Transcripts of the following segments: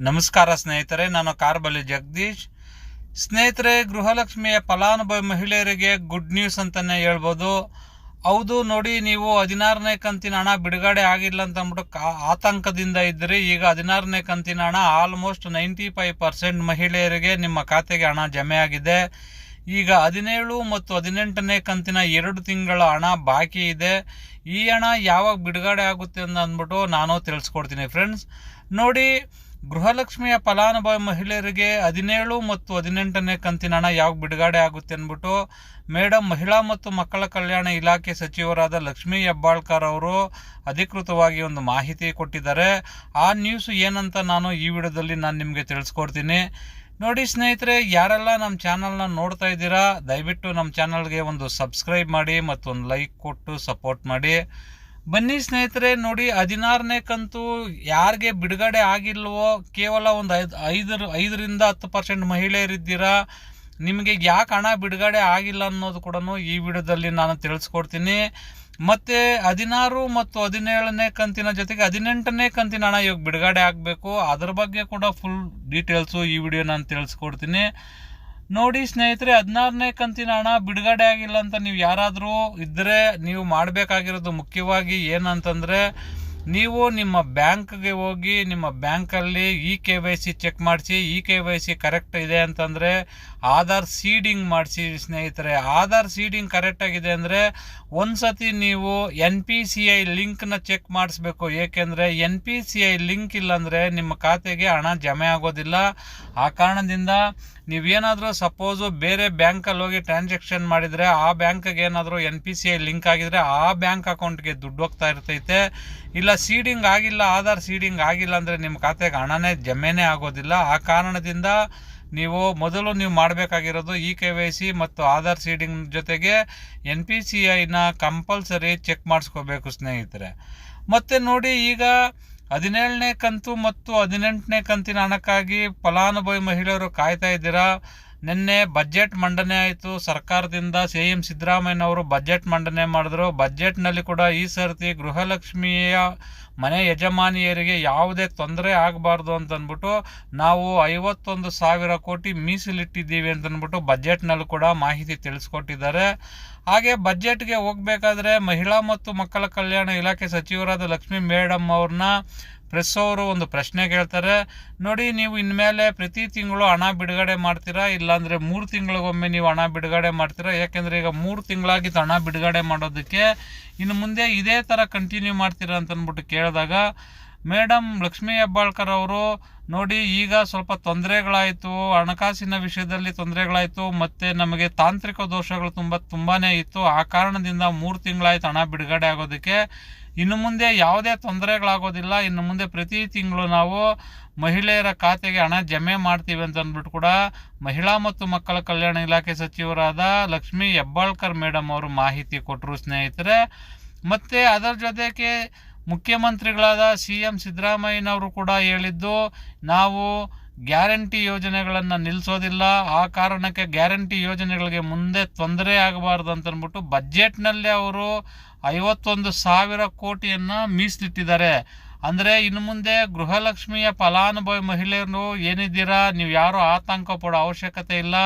ನಮಸ್ಕಾರ ಸ್ನೇಹಿತರೆ, ನಾನು ಕಾರ್ಬಲಿ ಜಗದೀಶ್. ಸ್ನೇಹಿತರೆ, ಗೃಹಲಕ್ಷ್ಮಿಯ ಫಲಾನುಭವಿ ಮಹಿಳೆಯರಿಗೆ ಗುಡ್ ನ್ಯೂಸ್ ಅಂತಲೇ ಹೇಳ್ಬೋದು. ಹೌದು, ನೋಡಿ, ನೀವು ಹದಿನಾರನೇ ಕಂತಿನ ಹಣ ಬಿಡುಗಡೆ ಆಗಿಲ್ಲ ಅಂತ ಅಂದ್ಬಿಟ್ಟು ಕಾ- ಆತಂಕದಿಂದ ಇದ್ದರೆ. ಈಗ ಹದಿನಾರನೇ ಕಂತಿನ ಹಣ ಆಲ್ಮೋಸ್ಟ್ ನೈಂಟಿ ಫೈವ್ ಪರ್ಸೆಂಟ್ ಮಹಿಳೆಯರಿಗೆ ನಿಮ್ಮ ಖಾತೆಗೆ ಹಣ ಜಮೆ ಆಗಿದೆ. ಈಗ ಹದಿನೇಳು ಮತ್ತು ಹದಿನೆಂಟನೇ ಕಂತಿನ ಎರಡು ತಿಂಗಳ ಹಣ ಬಾಕಿ ಇದೆ. ಈ ಹಣ ಯಾವಾಗ ಬಿಡುಗಡೆ ಆಗುತ್ತೆ ಅಂತ ಅಂದ್ಬಿಟ್ಟು ನಾನು ತಿಳಿಸ್ಕೊಡ್ತೀನಿ ಫ್ರೆಂಡ್ಸ್ ನೋಡಿ ಗೃಹಲಕ್ಷ್ಮಿಯ ಫಲಾನುಭವಿ ಮಹಿಳೆಯರಿಗೆ ಹದಿನೇಳು ಮತ್ತು ಹದಿನೆಂಟನೇ ಕಂತಿನ ಹಣ ಯಾವಾಗ ಬಿಡುಗಡೆ ಆಗುತ್ತೆ ಅಂದ್ಬಿಟ್ಟು ಮೇಡಮ್ ಮಹಿಳಾ ಮತ್ತು ಮಕ್ಕಳ ಕಲ್ಯಾಣ ಇಲಾಖೆ ಸಚಿವರಾದ ಲಕ್ಷ್ಮೀ ಹೆಬ್ಬಾಳ್ಕರ್ ಅವರು ಅಧಿಕೃತವಾಗಿ ಒಂದು ಮಾಹಿತಿ ಕೊಟ್ಟಿದ್ದಾರೆ. ಆ ನ್ಯೂಸ್ ಏನಂತ ನಾನು ಈ ವಿಡಿಯೋದಲ್ಲಿ ನಾನು ನಿಮಗೆ ತಿಳಿಸ್ಕೊಡ್ತೀನಿ. ನೋಡಿ ಸ್ನೇಹಿತರೆ, ಯಾರೆಲ್ಲ ನಮ್ಮ ಚಾನಲ್ನ ನೋಡ್ತಾ ಇದ್ದೀರಾ, ದಯವಿಟ್ಟು ನಮ್ಮ ಚಾನಲ್ಗೆ ಒಂದು ಸಬ್ಸ್ಕ್ರೈಬ್ ಮಾಡಿ ಮತ್ತು ಒಂದು ಲೈಕ್ ಕೊಟ್ಟು ಸಪೋರ್ಟ್ ಮಾಡಿ. ಬನ್ನಿ ಸ್ನೇಹಿತರೆ, ನೋಡಿ ಹದಿನಾರನೇ ಕಂತು ಯಾರಿಗೆ ಬಿಡುಗಡೆ ಆಗಿಲ್ವೋ, ಕೇವಲ ಒಂದು ಐದು, ಐದರ, ಐದರಿಂದ ಹತ್ತು ಪರ್ಸೆಂಟ್ ಮಹಿಳೆಯರಿದ್ದೀರಾ? ನಿಮಗೆ ಯಾಕೆ ಹಣ ಬಿಡುಗಡೆ ಆಗಿಲ್ಲ ಅನ್ನೋದು ಕೂಡ ಈ ವಿಡಿಯೋದಲ್ಲಿ ನಾನು ತಿಳಿಸ್ಕೊಡ್ತೀನಿ. ಮತ್ತು ಹದಿನಾರು ಮತ್ತು ಹದಿನೇಳನೇ ಕಂತಿನ ಜೊತೆಗೆ ಹದಿನೆಂಟನೇ ಕಂತಿನ ಹಣ ಇವಾಗ ಬಿಡುಗಡೆ ಆಗಬೇಕು. ಅದ್ರ ಬಗ್ಗೆ ಕೂಡ ಫುಲ್ ಡೀಟೇಲ್ಸು ಈ ವಿಡಿಯೋ ನಾನು ತಿಳಿಸ್ಕೊಡ್ತೀನಿ. ನೋಡಿ ಸ್ನೇಹಿತರೆ, ಹದಿನಾರನೇ ಕಂತಿನ ಹಣ ಬಿಡುಗಡೆ ಆಗಿಲ್ಲ ಅಂತ ನೀವು ಯಾರಾದರೂ ಇದ್ದರೆ ನೀವು ಮಾಡಬೇಕಾಗಿರೋದು ಮುಖ್ಯವಾಗಿ ಏನಂತಂದರೆ, ನೀವು ನಿಮ್ಮ ಬ್ಯಾಂಕ್ಗೆ ಹೋಗಿ ನಿಮ್ಮ ಬ್ಯಾಂಕಲ್ಲಿ E K Y C check ಮಾಡಿಸಿ E K Y C correct ಇದೆ ಅಂತಂದರೆ ಆಧಾರ್ ಸೀಡಿಂಗ್ ಮಾಡಿಸಿ ಸ್ನೇಹಿತರೆ. ಆಧಾರ್ ಸೀಡಿಂಗ್ ಕರೆಕ್ಟಾಗಿದೆ ಅಂದರೆ ಒಂದು ಸತಿ ನೀವು ಎನ್ ಪಿ ಸಿ ಐ ಲಿಂಕ್ನ ಚೆಕ್ ಮಾಡಿಸ್ಬೇಕು. ಏಕೆಂದರೆ N P C I link ಇಲ್ಲಾಂದರೆ ನಿಮ್ಮ ಖಾತೆಗೆ ಹಣ ಜಮೆ ಆಗೋದಿಲ್ಲ. ಆ ಕಾರಣದಿಂದ ನೀವೇನಾದರೂ ಸಪೋಸು ಬೇರೆ ಬ್ಯಾಂಕಲ್ಲಿ ಹೋಗಿ ಟ್ರಾನ್ಸಾಕ್ಷನ್ ಮಾಡಿದರೆ ಆ ಬ್ಯಾಂಕಿಗೆ ಏನಾದರೂ N P C I link ಆಗಿದರೆ ಆ ಬ್ಯಾಂಕ್ ಅಕೌಂಟ್ಗೆ ದುಡ್ಡು ಹೋಗ್ತಾ ಇರ್ತೈತೆ. ಇಲ್ಲ ಸೀಡಿಂಗ್ ಆಗಿಲ್ಲ, ಆಧಾರ್ ಸೀಡಿಂಗ್ ಆಗಿಲ್ಲ ಅಂದರೆ ನಿಮ್ಮ ಖಾತೆಗೆ ಹಣನೇ ಜಮೆನೇ ಆಗೋದಿಲ್ಲ. ಆ ಕಾರಣದಿಂದ ನೀವು ಮೊದಲು ನೀವು ಮಾಡಬೇಕಾಗಿರೋದು ಇ ಕೆ ವೈ ಸಿ ಮತ್ತು ಆಧಾರ್ ಸೀಡಿಂಗ್ ಜೊತೆಗೆ ಎನ್ ಪಿ ಸಿ ಐನ ಕಂಪಲ್ಸರಿ ಚೆಕ್ ಮಾಡಿಸ್ಕೋಬೇಕು ಸ್ನೇಹಿತರೆ. ಮತ್ತು ನೋಡಿ ಈಗ ಹದಿನೇಳನೇ ಕಂತು ಮತ್ತು ಹದಿನೆಂಟನೇ ಕಂತಿನ ಹಣಕ್ಕಾಗಿ ಫಲಾನುಭವಿ ಮಹಿಳೆಯರು ಕಾಯ್ತಾ ಇದ್ದೀರಾ? ನಿನ್ನೆ ಬಜೆಟ್ ಮಂಡನೆ ಆಯಿತು. ಸರ್ಕಾರದಿಂದ ಸಿ ಎಂ ಸಿದ್ದರಾಮಯ್ಯನವರು ಬಜೆಟ್ ಮಂಡನೆ ಮಾಡಿದ್ರು. ಬಜೆಟ್ನಲ್ಲಿ ಕೂಡ ಈ ಸರ್ತಿ ಗೃಹಲಕ್ಷ್ಮಿಯ ಮನೆ ಯಜಮಾನಿಯರಿಗೆ ಯಾವುದೇ ತೊಂದರೆ ಆಗಬಾರ್ದು ಅಂತಂದ್ಬಿಟ್ಟು ನಾವು ಐವತ್ತೊಂದು ಸಾವಿರ ಕೋಟಿ ಮೀಸಲಿಟ್ಟಿದ್ದೀವಿ ಅಂತಂದ್ಬಿಟ್ಟು ಬಜೆಟ್ನಲ್ಲೂ ಬಜೆಟ್ನಲ್ಲಿ ಕೂಡ ಮಾಹಿತಿ ತಿಳಿಸ್ಕೊಟ್ಟಿದ್ದಾರೆ. ಹಾಗೆ ಬಜೆಟ್ಗೆ ಹೋಗಬೇಕಾದ್ರೆ ಮಹಿಳಾ ಮತ್ತು ಮಕ್ಕಳ ಕಲ್ಯಾಣ ಇಲಾಖೆ ಸಚಿವರಾದ ಲಕ್ಷ್ಮೀ ಮೇಡಮ್ ಅವ್ರನ್ನ ಪ್ರೆಸ್ ಅವರು ಒಂದು ಪ್ರಶ್ನೆ ಕೇಳ್ತಾರೆ, ನೋಡಿ, ನೀವು ಇನ್ಮೇಲೆ ಪ್ರತಿ ತಿಂಗಳು ಹಣ ಬಿಡುಗಡೆ ಮಾಡ್ತೀರಾ? ಇಲ್ಲಾಂದರೆ ಮೂರು ತಿಂಗಳಿಗೊಮ್ಮೆ ನೀವು ಹಣ ಬಿಡುಗಡೆ ಮಾಡ್ತೀರಾ? ಯಾಕೆಂದರೆ ಈಗ ಮೂರು ತಿಂಗಳಾಗಿತ್ತು ಹಣ ಬಿಡುಗಡೆ ಮಾಡೋದಕ್ಕೆ ಇನ್ನು ಮುಂದೆ ಇದೇ ಥರ ಕಂಟಿನ್ಯೂ ಮಾಡ್ತೀರಾ? ಅಂತ ಅಂದ್ಬಿಟ್ಟು ಕೇಳಿದಾಗ ಮೇಡಮ್ ಲಕ್ಷ್ಮೀ ಹೆಬ್ಬಾಳ್ಕರ್ ಅವರು ನೋಡಿ, ಈಗ ಸ್ವಲ್ಪ ತೊಂದರೆಗಳಾಯಿತು. ಹಣಕಾಸಿನ ವಿಷಯದಲ್ಲಿ ತೊಂದರೆಗಳಾಯಿತು. ಮತ್ತು ನಮಗೆ ತಾಂತ್ರಿಕ ದೋಷಗಳು ತುಂಬ ತುಂಬಾ ಇತ್ತು. ಆ ಕಾರಣದಿಂದ ಮೂರು ತಿಂಗಳಾಯ್ತು ಹಣ ಬಿಡುಗಡೆ ಆಗೋದಕ್ಕೆ. ಇನ್ನು ಮುಂದೆ ಯಾವುದೇ ತೊಂದರೆಗಳಾಗೋದಿಲ್ಲ. ಇನ್ನು ಮುಂದೆ ಪ್ರತಿ ತಿಂಗಳು ನಾವು ಮಹಿಳೆಯರ ಖಾತೆಗೆ ಹಣ ಜಮೆ ಮಾಡ್ತೀವಿ ಅಂತ ಅಂದ್ಬಿಟ್ಟು ಕೂಡ ಮಹಿಳಾ ಮತ್ತು ಮಕ್ಕಳ ಕಲ್ಯಾಣ ಇಲಾಖೆ ಸಚಿವರಾದ ಲಕ್ಷ್ಮೀ ಹೆಬ್ಬಾಳ್ಕರ್ ಮೇಡಮ್ ಅವರು ಮಾಹಿತಿ ಕೊಟ್ಟರು ಸ್ನೇಹಿತರೆ. ಮತ್ತು ಅದರ ಜೊತೆಗೆ ಮುಖ್ಯಮಂತ್ರಿಗಳಾದ ಸಿ ಎಂ ಸಿದ್ದರಾಮಯ್ಯನವರು ಕೂಡ ಹೇಳಿದ್ದು, ನಾವು ಗ್ಯಾರಂಟಿ ಯೋಜನೆಗಳನ್ನು ನಿಲ್ಲಿಸೋದಿಲ್ಲ ಆ ಕಾರಣಕ್ಕೆ ಗ್ಯಾರಂಟಿ ಯೋಜನೆಗಳಿಗೆ ಮುಂದೆ ತೊಂದರೆ ಆಗಬಾರ್ದು ಅಂತನ್ಬಿಟ್ಟು ಬಜೆಟ್ನಲ್ಲಿ ಬಜೆಟ್ನಲ್ಲೇ ಅವರು ಐವತ್ತೊಂದು ಸಾವಿರ ಕೋಟಿಯನ್ನು ಮೀಸಲಿಟ್ಟಿದ್ದಾರೆ. ಅಂದರೆ ಇನ್ನು ಮುಂದೆ ಗೃಹಲಕ್ಷ್ಮಿಯ ಫಲಾನುಭವಿ ಮಹಿಳೆಯರು ಏನಿದ್ದೀರಾ, ನೀವು ಯಾರೂ ಆತಂಕ ಪಡೋ ಅವಶ್ಯಕತೆ ಇಲ್ಲ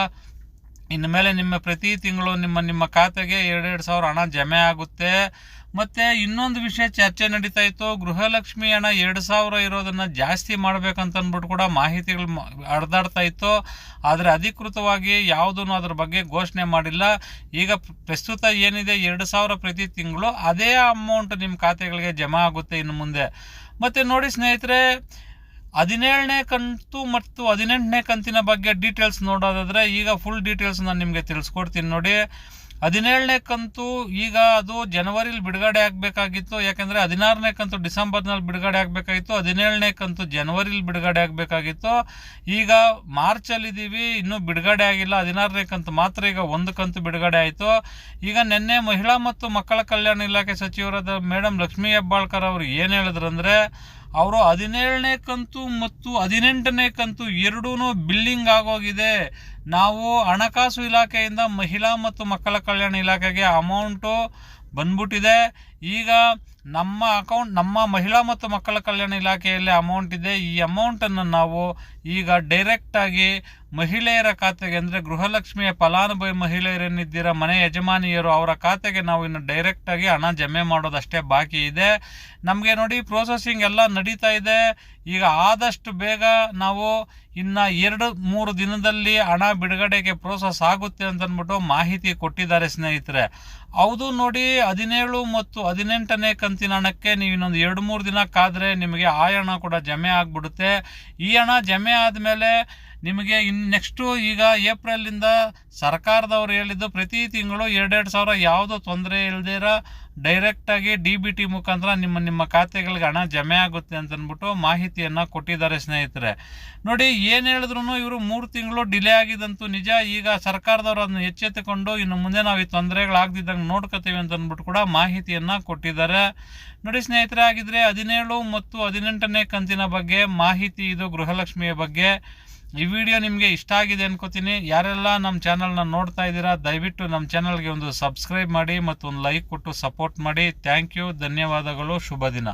ಇನ್ನು ಮೇಲೆ ನಿಮ್ಮ ಪ್ರತಿ ತಿಂಗಳು ನಿಮ್ಮ ನಿಮ್ಮ ಖಾತೆಗೆ ಎರಡೆರಡು ಸಾವಿರ ಹಣ ಜಮೆ ಆಗುತ್ತೆ. ಮತ್ತು ಇನ್ನೊಂದು ವಿಷಯ ಚರ್ಚೆ ನಡೀತಾ ಇತ್ತು. ಗೃಹಲಕ್ಷ್ಮಿ ಹಣ ಎರಡು ಸಾವಿರ ಇರೋದನ್ನು ಜಾಸ್ತಿ ಮಾಡ್ಬೇಕಂತ ಅಂದ್ಬಿಟ್ಟು ಕೂಡ ಮಾಹಿತಿಗಳು ಅಡ್ದಾಡ್ತಾ ಇತ್ತು. ಆದರೆ ಅಧಿಕೃತವಾಗಿ ಯಾವುದೂ ಅದ್ರ ಬಗ್ಗೆ ಘೋಷಣೆ ಮಾಡಿಲ್ಲ. ಈಗ ಪ್ರಸ್ತುತ ಏನಿದೆ ಎರಡು ಸಾವಿರ ಪ್ರತಿ ತಿಂಗಳು, ಅದೇ ಅಮೌಂಟ್ ನಿಮ್ಮ ಖಾತೆಗಳಿಗೆ ಜಮಾ ಆಗುತ್ತೆ ಇನ್ನು ಮುಂದೆ. ಮತ್ತು ನೋಡಿ ಸ್ನೇಹಿತರೆ ಹದಿನೇಳನೇ ಕಂತು ಮತ್ತು ಹದಿನೆಂಟನೇ ಕಂತಿನ ಬಗ್ಗೆ ಡೀಟೇಲ್ಸ್ ನೋಡೋದಾದರೆ ಈಗ ಫುಲ್ ಡೀಟೇಲ್ಸ್ ನಾನು ನಿಮಗೆ ತಿಳಿಸ್ಕೊಡ್ತೀನಿ ನೋಡಿ. ಹದಿನೇಳನೇ ಕಂತು ಈಗ ಅದು ಜನವರಿಲಿ ಬಿಡುಗಡೆ ಆಗಬೇಕಾಗಿತ್ತು. ಯಾಕೆಂದರೆ ಹದಿನಾರನೇ ಕಂತು ಡಿಸೆಂಬರ್ನಲ್ಲಿ ಬಿಡುಗಡೆ ಆಗಬೇಕಾಗಿತ್ತು. ಹದಿನೇಳನೇ ಕಂತು ಜನವರಿಲಿ ಬಿಡುಗಡೆ ಆಗಬೇಕಾಗಿತ್ತು. ಈಗ ಮಾರ್ಚಲ್ಲಿದ್ದೀವಿ ಇನ್ನೂ ಬಿಡುಗಡೆ ಆಗಿಲ್ಲ. ಹದಿನಾರನೇ ಕಂತು ಮಾತ್ರ ಈಗ ಒಂದು ಕಂತು ಬಿಡುಗಡೆ ಆಯಿತು. ಈಗ ನಿನ್ನೆ ಮಹಿಳಾ ಮತ್ತು ಮಕ್ಕಳ ಕಲ್ಯಾಣ ಇಲಾಖೆ ಸಚಿವರಾದ ಮೇಡಮ್ ಲಕ್ಷ್ಮೀ ಹೆಬ್ಬಾಳ್ಕರ್ ಅವರು ಏನು ಹೇಳಿದ್ರಂದರೆ ಅವರು ಹದಿನೇಳನೇ ಕಂತು ಮತ್ತು ಹದಿನೆಂಟನೇ ಕಂತು ಎರಡೂ ಬಿಲ್ಲಿಂಗ್ ಆಗೋಗಿದೆ. ನಾವು ಹಣಕಾಸು ಇಲಾಖೆಯಿಂದ ಮಹಿಳಾ ಮತ್ತು ಮಕ್ಕಳ ಕಲ್ಯಾಣ ಇಲಾಖೆಗೆ ಅಮೌಂಟು ಬಂದ್ಬಿಟ್ಟಿದೆ. ಈಗ ನಮ್ಮ ಅಕೌಂಟ್, ನಮ್ಮ ಮಹಿಳಾ ಮತ್ತು ಮಕ್ಕಳ ಕಲ್ಯಾಣ ಇಲಾಖೆಯಲ್ಲಿ ಅಮೌಂಟ್ ಇದೆ. ಈ ಅಮೌಂಟನ್ನು ನಾವು ಈಗ ಡೈರೆಕ್ಟಾಗಿ ಮಹಿಳೆಯರ ಖಾತೆಗೆ ಅಂದರೆ ಗೃಹಲಕ್ಷ್ಮಿಯ ಫಲಾನುಭವಿ ಮಹಿಳೆಯರೇನಿದ್ದೀರ ಮನೆ ಯಜಮಾನಿಯರು ಅವರ ಖಾತೆಗೆ ನಾವು ಇನ್ನು ಡೈರೆಕ್ಟಾಗಿ ಹಣ ಜಮೆ ಮಾಡೋದಷ್ಟೇ ಬಾಕಿ ಇದೆ. ನಮಗೆ ನೋಡಿ ಪ್ರೋಸೆಸಿಂಗ್ ಎಲ್ಲ ನಡೀತಾ ಇದೆ. ಈಗ ಆದಷ್ಟು ಬೇಗ ನಾವು ಇನ್ನು ಎರಡು, ಮೂರು ದಿನದಲ್ಲಿ ಹಣ ಬಿಡುಗಡೆಗೆ ಪ್ರೋಸೆಸ್ ಆಗುತ್ತೆ ಅಂತಂದ್ಬಿಟ್ಟು ಮಾಹಿತಿ ಕೊಟ್ಟಿದ್ದಾರೆ ಸ್ನೇಹಿತರೆ. ಹೌದು ನೋಡಿ, ಹದಿನೇಳು ಮತ್ತು ಹದಿನೆಂಟನೇ ಕಂತಿನ ಹಣಕ್ಕೆ ನೀವು ಇನ್ನೊಂದು ಎರಡು ಮೂರು ದಿನ ಕಾದರೆ ನಿಮಗೆ ಆ ಹಣ ಕೂಡ ಜಮೆ ಆಗಿಬಿಡುತ್ತೆ. ಈ ಹಣ ಜಮೆ ಆದಮೇಲೆ ನಿಮಗೆ ಇನ್ನು ನೆಕ್ಸ್ಟು ಈಗ ಏಪ್ರಿಲಿಂದ ಸರ್ಕಾರದವ್ರು ಹೇಳಿದ್ದು ಪ್ರತಿ ತಿಂಗಳು ಎರಡೆರಡು ಸಾವಿರ ಯಾವುದೋ ತೊಂದರೆ ಇಲ್ದಿರ ಡೈರೆಕ್ಟಾಗಿ ಡಿ ಬಿ ಟಿ ಮುಖಾಂತರ ನಿಮ್ಮ ನಿಮ್ಮ ಖಾತೆಗಳಿಗೆ ಹಣ ಜಮೆ ಆಗುತ್ತೆ ಅಂತಂದ್ಬಿಟ್ಟು ಮಾಹಿತಿಯನ್ನು ಕೊಟ್ಟಿದ್ದಾರೆ ಸ್ನೇಹಿತರೆ. ನೋಡಿ, ಏನು ಹೇಳಿದ್ರು ಇವರು ಮೂರು ತಿಂಗಳು ಡಿಲೇ ಆಗಿದಂತೂ ನಿಜ. ಈಗ ಸರ್ಕಾರದವರು ಅದನ್ನು ಎಚ್ಚೆತ್ತುಕೊಂಡು ಇನ್ನು ಮುಂದೆ ನಾವು ಈ ತೊಂದರೆಗಳಾಗ್ದಿದ್ದಂಗೆ ನೋಡ್ಕೋತೀವಿ ಅಂತಂದ್ಬಿಟ್ಟು ಕೂಡ ಮಾಹಿತಿಯನ್ನು ಕೊಟ್ಟಿದ್ದಾರೆ. ನೋಡಿ ಸ್ನೇಹಿತರೆ ಆಗಿದ್ರೆ ಹದಿನೇಳು ಮತ್ತು ಹದಿನೆಂಟನೇ ಕಂತಿನ ಬಗ್ಗೆ ಮಾಹಿತಿ ಇದು ಗೃಹಲಕ್ಷ್ಮಿಯ ಬಗ್ಗೆ. ಈ ವಿಡಿಯೋ ನಿಮಗೆ ಇಷ್ಟ ಆಗಿದೆ ಅನ್ಕೋತೀನಿ. ಯಾರೆಲ್ಲ ನಮ್ಮ ಚಾನಲ್ನ ನೋಡ್ತಾ ಇದ್ದೀರಾ, ದಯವಿಟ್ಟು ನಮ್ಮ ಚಾನಲ್ಗೆ ಒಂದು ಸಬ್ಸ್ಕ್ರೈಬ್ ಮಾಡಿ ಮತ್ತು ಒಂದು ಲೈಕ್ ಕೊಟ್ಟು ಸಪೋರ್ಟ್ ಮಾಡಿ. ಥ್ಯಾಂಕ್ ಯು ಧನ್ಯವಾದಗಳು. ಶುಭ ದಿನ.